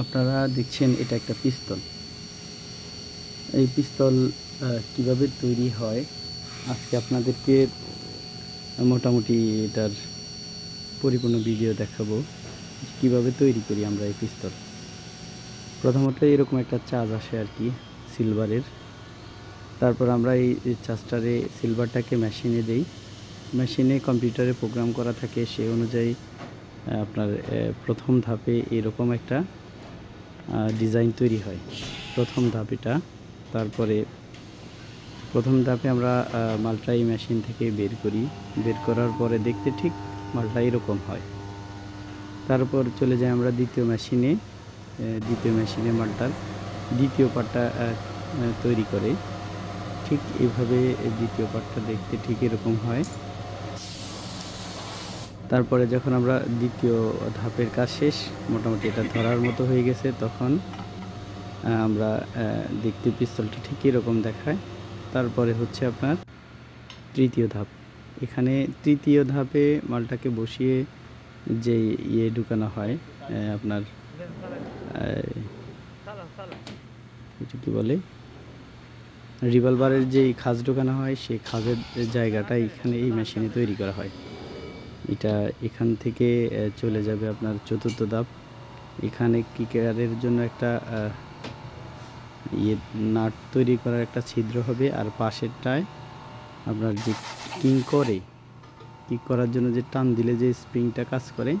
আপনারা দেখছেন, এটা একটা পিস্তল। এই পিস্তল কীভাবে তৈরি হয়? আজকে আপনাদেরকে মোটামুটি এটার পরিপূর্ণ ভিডিও দেখাবো, কীভাবে তৈরি করি আমরা এই পিস্তল। প্রথমত এরকম একটা চার্জ আসে আর কি সিলভারের তারপর আমরা এই এই চার্জটারে সিলভারটাকে মেশিনে দেই। মেশিনে কম্পিউটারে প্রোগ্রাম করা থাকে সেই অনুযায়ী আপনার প্রথম ধাপে এরকম একটা ডিজাইন তৈরি হয়। প্রথম ধাপ এটা। তারপরে প্রথম ধাপে আমরা আহ, মালটা এই মেশিন থেকে বের করি। বের করার পরে দেখতে ঠিক মালটা এরকম হয়। তারপর চলে যাই আমরা দ্বিতীয় মেশিনে দ্বিতীয় মেশিনে মালটার দ্বিতীয় আহ, তৈরি করে। ঠিক এইভাবে দ্বিতীয় পার্টটা দেখতে ঠিক এরকম হয়। তারপরে যখন আমরা দ্বিতীয় ধাপের কাজ শেষ, মোটামুটি এটা ধরার মতো হয়ে গেছে, তখন আমরা দেখতে পিস্তলটা ঠিক এরকম দেখায়। তারপরে হচ্ছে আপনার তৃতীয় ধাপ। এখানে তৃতীয় ধাপে মালটাকে বসিয়ে যে ইয়ে ঢুকানো হয় আপনার কি বলে? রিভলভারের যে খাজ ঢোকানো হয়, সেই খাজের জায়গাটা এখানে এই মেশিনে তৈরি করা হয়। এটা এখান থেকে চলে যাবে আপনার চতুর্থ ধাপ। এখানে কিকারের জন্য একটা ইয়ে নাট তৈরি করার একটা ছিদ্র হবে। আর পাশেরটায় আপনার যে কিং করে, কিক করার জন্য যে টান দিলে যে স্প্রিংটা কাজ করে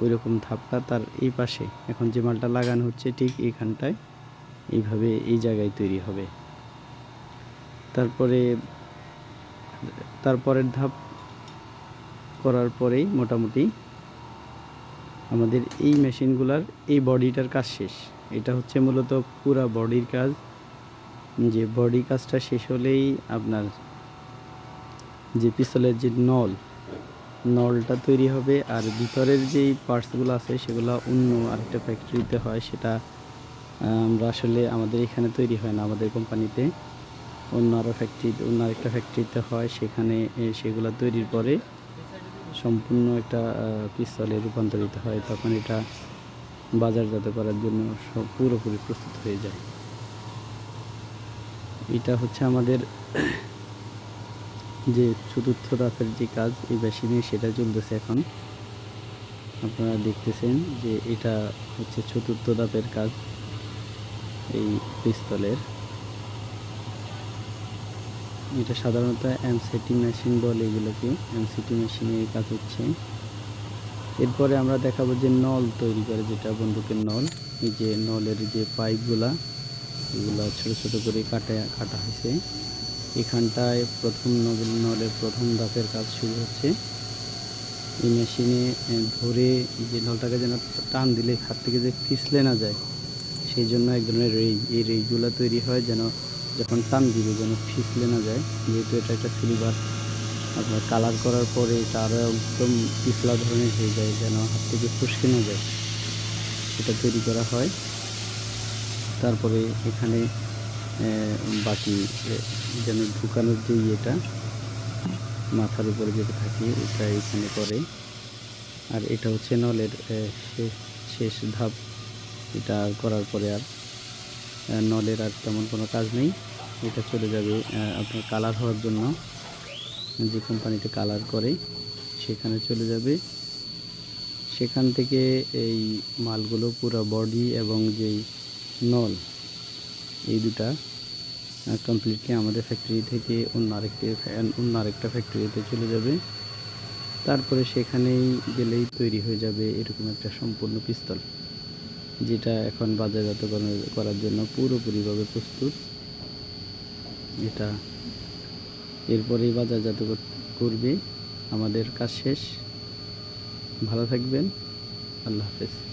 ওই রকম ধাপটা তার এই পাশে। এখন যে মালটা লাগানো হচ্ছে ঠিক এইখানটায় এইভাবে এই জায়গায় তৈরি হবে। তারপরে, তারপরের ধাপ করার পরেই মোটামুটি আমাদের এই মেশিনগুলার, এই বডিটার কাজ শেষ। এটা হচ্ছে মূলত পুরা বডির কাজ। যে বডি কাজটা শেষ হলেই আপনার যে পিস্তলের যে নল, নলটা তৈরি হবে আর ভিতরের যেই পার্টসগুলো আছে সেগুলো অন্য আরেকটা ফ্যাক্টরিতে হয়, সেটা আমরা আসলে আমাদের এখানে তৈরি হয় না। আমাদের কোম্পানিতে অন্য আরও ফ্যাক্টরি, অন্য আরেকটা ফ্যাক্টরিতে হয়, সেখানে সেগুলো তৈরির পরে সম্পূর্ণ একটা পিস্তলে রূপান্তরিত হয়, তখন এটা বাজারজাত করার জন্য সব পুরোপুরি প্রস্তুত হয়ে যায়। এটা হচ্ছে আমাদের যে চতুর্থ ধাপের যে কাজ, এই মেশিনে সেটা চলতেছে এখন। আপনারা দেখতেছেন যে এটা হচ্ছে চতুর্থ ধাপের কাজ, এই পিস্তলের। এটা সাধারণত এমসিটি মেশিন বলে এগুলোকে। এমসিটি মেশিনে এই কাজ হচ্ছে। এরপরে আমরা দেখাবো যে নল তৈরি করে, যেটা বন্দুকের নল। এই যে নলের যে পাইপগুলা, এগুলো ছোট ছোট করে কাটা কাটা হয়েছে। এখানটায় প্রথম নল নলের প্রথম ধাপের কাজ শুরু হচ্ছে। এই মেশিনে ধরে যে নলটাকে যেন টান দিলে, হাত থেকে যে পিছলে না যায়, সেই জন্য এক ধরনের রেই। এই রেইগুলো তৈরি হয় যেন যখন টান দিবে, যেন ফিসলে না যায়। যেহেতু এটা একটা সিলভার আপনার কালার করার পরে এটা আরও একদম পিছলা ধরনের হয়ে যায়, যেন হাত থেকে ফুসকে না যায়। এটা তৈরি করা হয়। তারপরে এখানে বাকি যেন ঢুকানোর যে ইয়েটা, মাথার উপরে যেটা থাকে, এটা এখানে করে। আর এটা হচ্ছে নলের শেষ- ধাপ। এটা করার পরে আর নলের আর তেমন কোনো কাজ নেই। এটা চলে যাবে আপনার কালার হওয়ার জন্য। যে কোম্পানিতে কালার করে, সেখানে চলে যাবে। সেখান থেকে এই মালগুলো পুরো বডি এবং যেই নল, এই দুটা কমপ্লিটলি আমাদের ফ্যাক্টরি থেকে অন্য আরেকটি অন্য আরেকটা ফ্যাক্টরিতে চলে যাবে। তারপরে সেখানেই গেলেই তৈরি হয়ে যাবে এরকম একটা সম্পূর্ণ পিস্তল। যেটা এখন বাজারজাত করার- জন্য পুরোপুরিভাবে প্রস্তুত। এটা এরপরেই বাজারজাত কর- করবে। আমাদের কাজ শেষ। ভালো থাকবেন। আল্লাহ হাফেজ।